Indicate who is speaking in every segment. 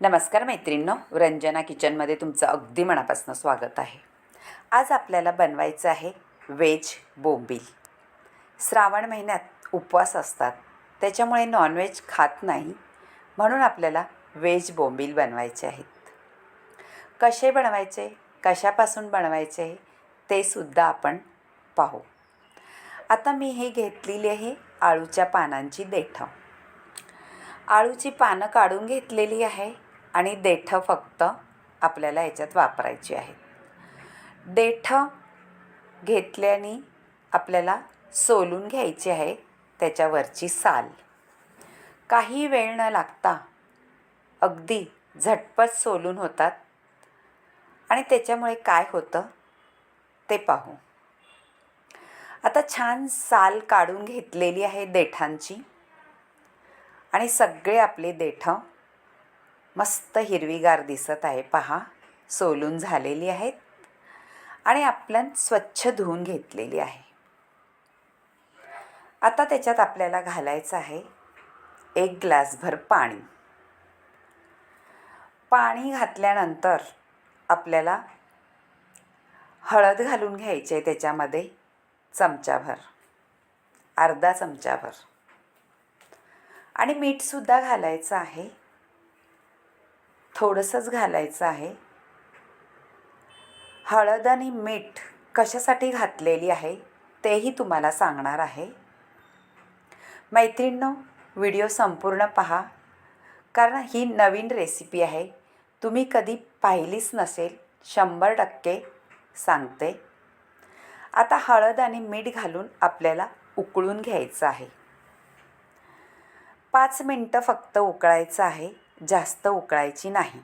Speaker 1: नमस्कार मैत्रिणींनो रंजना किचनमध्ये तुमचं अगदी मनापासून स्वागत आहे. आज आपल्याला बनवायचं आहे व्हेज बोंबील. श्रावण महिन्यात उपवास असतात त्याच्यामुळे नॉनव्हेज खात नाही म्हणून आपल्याला व्हेज बोंबील बनवायचे आहेत. कसे बनवायचे कशापासून बनवायचे ते सुद्धा आपण पाहू. आता मी हे घेतलेली आहे आळूच्या पानांची देठं. आळूची पानं काढून घेतलेली आहे. आणि देठं फक्त आपल्याला याच्यात वापरायची आहेत देठं घेतल्याने आपल्याला सोलून घ्यायची आहे त्याच्यावरची साल. काही वेळ न लागता अगदी झटपट सोलून होतात. आणि त्याच्यामुळे काय होतं? ते पाहू. आता छान साल काढून घेतलेली आहे देठांची. आणि सगळे आपले देठं मस्त हिरवीगार दिसत आहे. पहा सोलून झालेली आहेत आणि आपण स्वच्छ धुवून घेतलेली आहे. आता त्याच्यात आपल्याला घालायचं आहे एक ग्लासभर पाणी. पाणी घातल्यानंतर आपल्याला हळद घालून घ्यायची आहे त्याच्यामध्ये चमचाभर अर्धा चमचाभर. आणि मीठसुद्धा घालायचं आहे. थोडंसंच घालायचं आहे. हळद आणि मीठ कशासाठी घातलेली आहे तेही तुम्हाला सांगणार आहे. मैत्रिणींनो व्हिडिओ संपूर्ण पहा कारण ही नवीन रेसिपी आहे. तुम्ही कधी पाहिलीच नसेल शंभर टक्के सांगते. आता हळद आणि मीठ घालून आपल्याला उकळून घ्यायचं आहे. पाच मिनटं फक्त उकळायचं आहे. जास्त उकळायची नाही.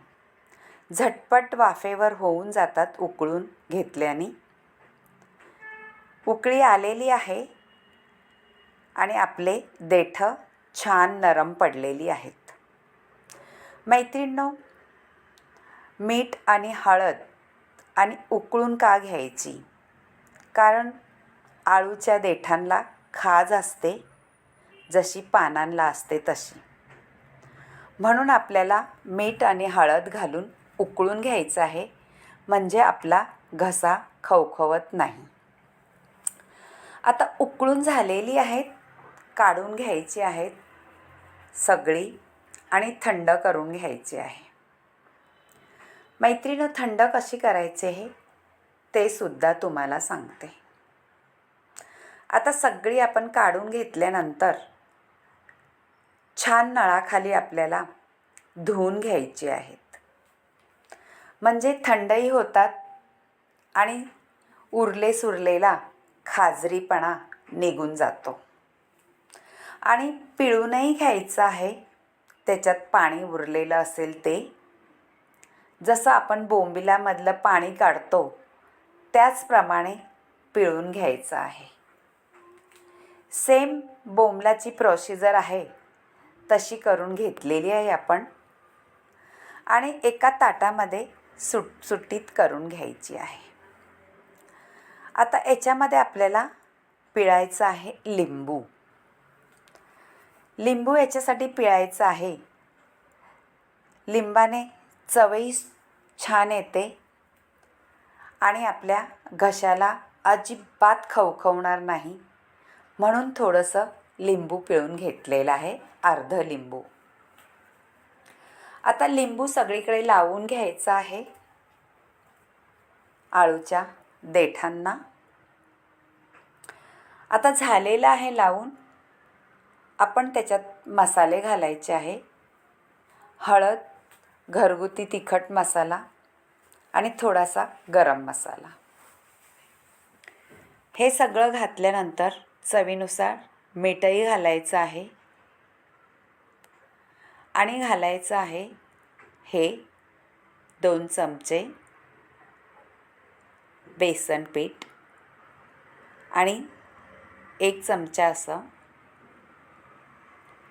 Speaker 1: झटपट वाफेवर होऊन जातात उकळून घेतल्याने. उकळी आलेली आहे आणि आपले देठं छान नरम पडलेली आहेत. मैत्रिणींनो मीठ आणि हळद आणि उकळून का घ्यायची? कारण आळूच्या देठांना खाज असते जशी पानांना असते तशी. म्हणून आपल्याला मीठ आणि हळद घालून उकळून घ्यायचं आहे. म्हणजे आपला घसा खवखवत नाही. आता उकळून झालेली आहेत काढून घ्यायची आहेत सगळी आणि थंड करून घ्यायची आहे. मैत्रिणं थंड कशी करायचे हे? ते सुद्धा तुम्हाला सांगते. आता सगळी आपण काढून घेतल्यानंतर छान नळाखाली आपल्याला धुवून घ्यायची आहेत. म्हणजे थंडही होतात आणि उरले सुरलेला खाजरीपणा निघून जातो. आणि पिळूनही घ्यायचं आहे त्याच्यात पाणी उरलेलं असेल ते. जसं आपण बोंबिलामधलं पाणी काढतो त्याचप्रमाणे पिळून घ्यायचं आहे. सेम बोंबलाची प्रोसिजर आहे. तशी करून घेतलेली आहे आपण. आणि एका ताटामध्ये सुट सुट्टीत करून घ्यायची आहे. आता याच्यामध्ये आपल्याला पिळायचं आहे लिंबू. लिंबू याच्यासाठी पिळायचं आहे. लिंबाने चवही छान येते. आणि आपल्या घशाला अजिबात खवखवणार नाही. म्हणून थोडंसं लिंबू पिळून घेतलेला आहे अर्ध लिंबू. आता लिंबू सगळीकडे लावून घ्यायचं आहे. आळूच्या देठांना. आता झालेलं आहे लावून. आपण त्याच्यात मसाले घालायचे आहे. हळद घरगुती तिखट मसाला आणि थोडासा गरम मसाला. हे सगळं घातल्यानंतर चवीनुसार मीठही घालायचं आहे. आणि घालायचं आहे हे दोन चमचे बेसन पीठ आणि एक चमचा असं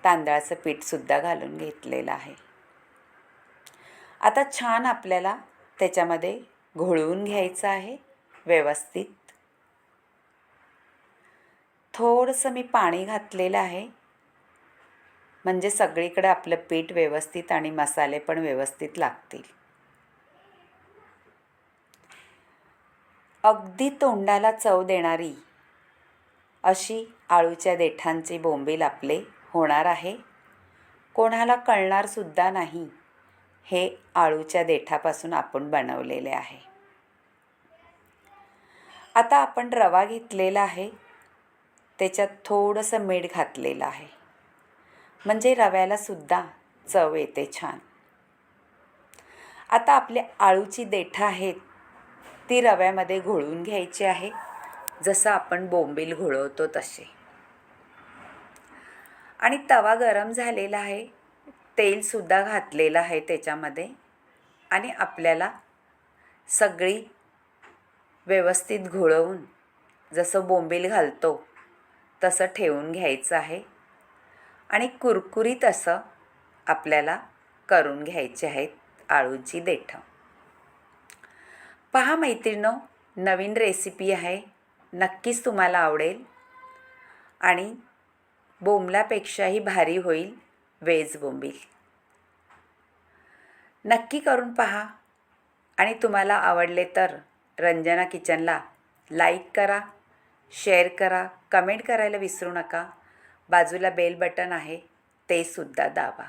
Speaker 1: तांदळाचं पीठसुद्धा घालून घेतलेलं आहे. आता छान आपल्याला त्याच्यामध्ये घोळवून घ्यायचं आहे व्यवस्थित. थोडंसं मी पाणी घातलेलं आहे. म्हणजे सगळीकडे आपलं पीठ व्यवस्थित आणि मसाले पण व्यवस्थित लागतील. अगदी तोंडाला चव देणारी अशी आळूच्या देठांची बोंबील आपले होणार आहे. कोणाला कळणारसुद्धा नाही हे आळूच्या देठापासून आपण बनवलेले आहे. आता आपण रवा घेतलेला आहे. त्याच्यात थोडंसं मीठ घातलेलं आहे. म्हणजे रव्यालासुद्धा चव येते छान. आता आपली आळूची देठं आहेत ती रव्यामध्ये घोळून घ्यायची आहे जसं आपण बोंबील घोळवतो तसे. आणि तवा गरम झालेला आहे तेलसुद्धा घातलेलं आहे त्याच्यामध्ये आणि आपल्याला सगळी व्यवस्थित घोळवून जसं बोंबील घालतो तसं ठेवून घ्यायचं आहे. आणि कुरकुरीत असं आपल्याला करून घ्यायचे आहेत आळूची देठं. पहा मैत्रिणो नवीन रेसिपी आहे. नक्कीच तुम्हाला आवडेल. आणि बोंबलापेक्षाही भारी होईल वेज बोंबील. नक्की करून पहा. आणि तुम्हाला आवडले तर रंजना किचनला लाईक करा. शेअर करा कमेंट करायला विसरू नका. बाजूला बेल बटन आहे ते सुद्धा दाबा.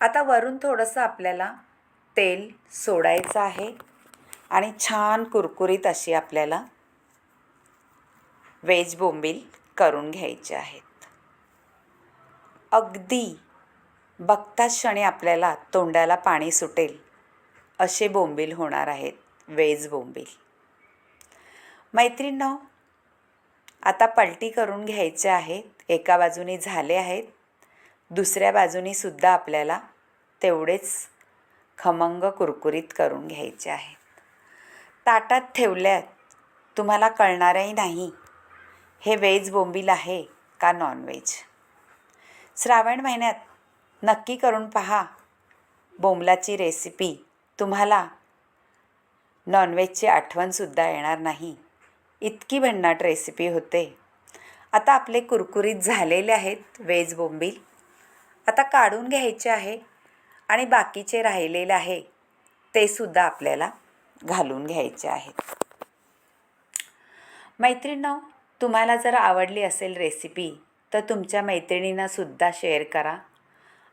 Speaker 1: आता वरून थोडंसं आपल्याला तेल सोडायचं आहे आणि छान कुरकुरीत अशी आपल्याला वेज बोंबील करून घ्यायचे आहेत. अगदी बघताच क्षणी आपल्याला तोंडाला पाणी सुटेल असे बोंबील होणार आहेत वेज बोंबील. मैत्रिणींनो आता पलटी करून घ्यायचे आहेत. एका बाजूने झाले आहेत. दुसऱ्या बाजूने सुद्धा आपल्याला तेवढेच खमंग कुरकुरीत करून घ्यायचे आहेत. ताटात ठेवल्यात. तुम्हाला कळणारही नाही. हे वेज बोंबील आहे का नॉनव्हेज? श्रावण महिन्यात नक्की करून पहा. बोंबलाची रेसिपी तुम्हाला नॉनव्हेजची आठवणसुद्धा येणार नाही. इतकी भन्नाट रेसिपी होते. आता आपले कुरकुरीत झालेले आहेत वेज बोंबील. आता काढून घ्यायचे आहे आणि बाकीचे राहिलेले आहे ते सुद्धा आपल्याला घालून घ्यायचे आहेत. मैत्रिणींनो तुम्हाला जर आवडली असेल रेसिपी तर तुमच्या मैत्रिणींनासुद्धा शेअर करा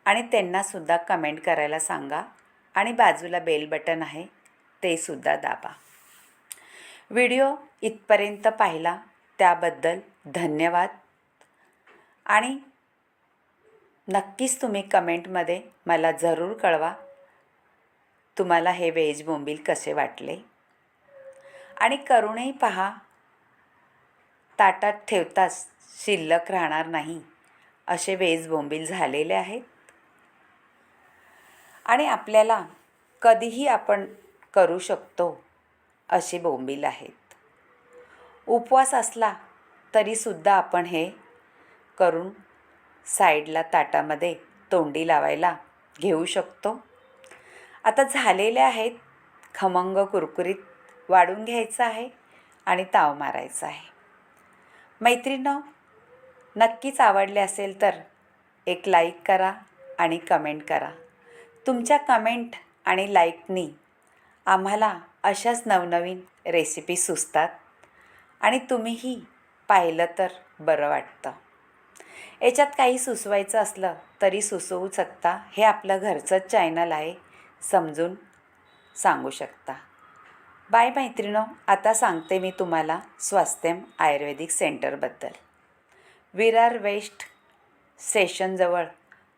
Speaker 1: आणि त्यांनासुद्धा कमेंट करायला सांगा आणि बाजूला बेल बटन आहे ते सुद्धा दाबा. व्हिडिओ इथपर्यंत पाहिला त्याबद्दल धन्यवाद. आणि नक्कीच तुम्ही कमेंटमध्ये मला जरूर कळवा तुम्हाला हे वेज बोंबील कसे वाटले. आणि करूनही पहा ताटात ठेवताच शिल्लक राहणार नाही असे वेज बोंबील झालेले आहेत. आणि आपल्याला कधीही आपण करू शकतो अशी बोंबील आहेत. उपवास असला तरीसुद्धा आपण हे करून साईडला ताटामध्ये तोंडी लावायला घेऊ शकतो. आता झालेले आहेत खमंग कुरकुरीत वाढून घ्यायचं आहे आणि ताव मारायचा आहे. मैत्रिणं नक्कीच आवडले असेल तर एक लाईक करा आणि कमेंट करा. तुमच्या कमेंट आणि लाईकनी आम्हाला अशाच नवनवीन रेसिपी सुचतात. आणि तुम्हीही पाहिलं तर बरं वाटतं. याच्यात काही सुचवायचं असलं तरी सुचवू शकता. हे आपलं घरचंच चॅनल आहे. समजून सांगू शकता. बाय मैत्रिणो आता सांगते मी तुम्हाला स्वास्थ्यम आयुर्वेदिक सेंटरबद्दल विरार वेस्ट स्टेशनजवळ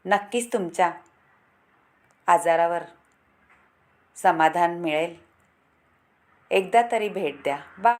Speaker 1: नक्कीच तुमच्या आजारावर समाधान मिळेल. एकदा तरी भेट द्या. बा